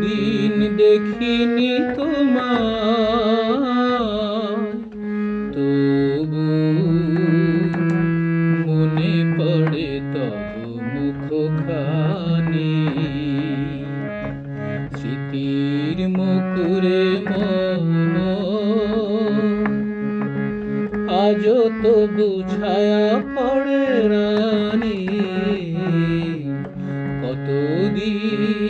দিন দেখিনি তোমার তবু মনে পড়ে তব মুখখানি। স্মৃতির মুকুরে মন। আজ তো ছায়া পড়ে রানী। কতদিন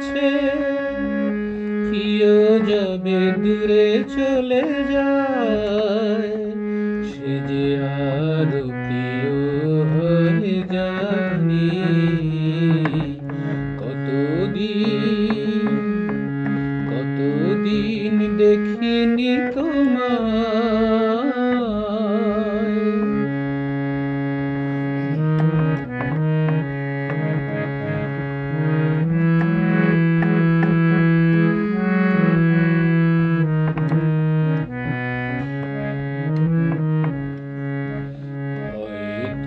আছে। প্রিয় যাবে দূরে চলে যায় সে যে আর প্রিয় হয়ে জানি কতদিন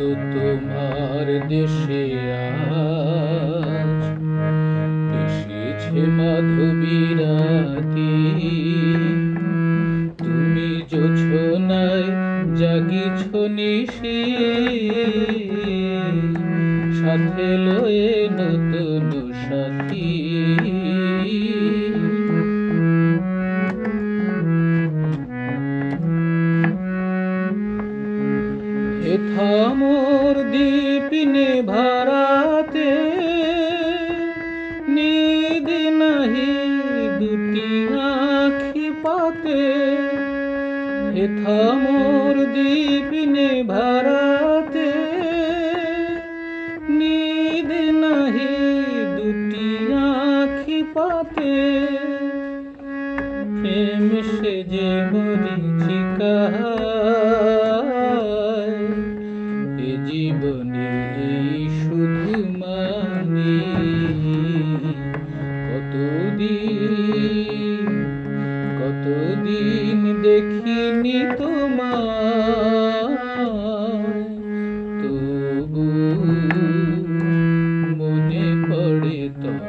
হয়তো তোমার দেশে আজ। এসেছে মাধবীরাতি তুমি যোছনায় জাগিছ নিশি। সাথে লয়ে নতুন হেথা মোর দীপিনে ভারাতে নিদ নাহি দুটি আখি পাতে হেথা মোর দীপিনে ভারাতে নিদ নাহি দুটি আখি পাতে প্রেম সে যে মরিচিকা দেখিনি তোমার তবু মনে পড়ে তব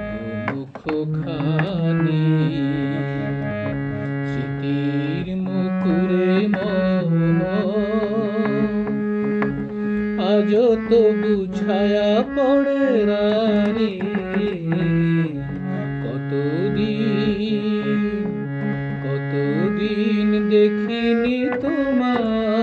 মুখখানি। স্মৃতির মুকুরে মম। আজ তবু ছায়া পড়ে রানী। দেখিনি তোমার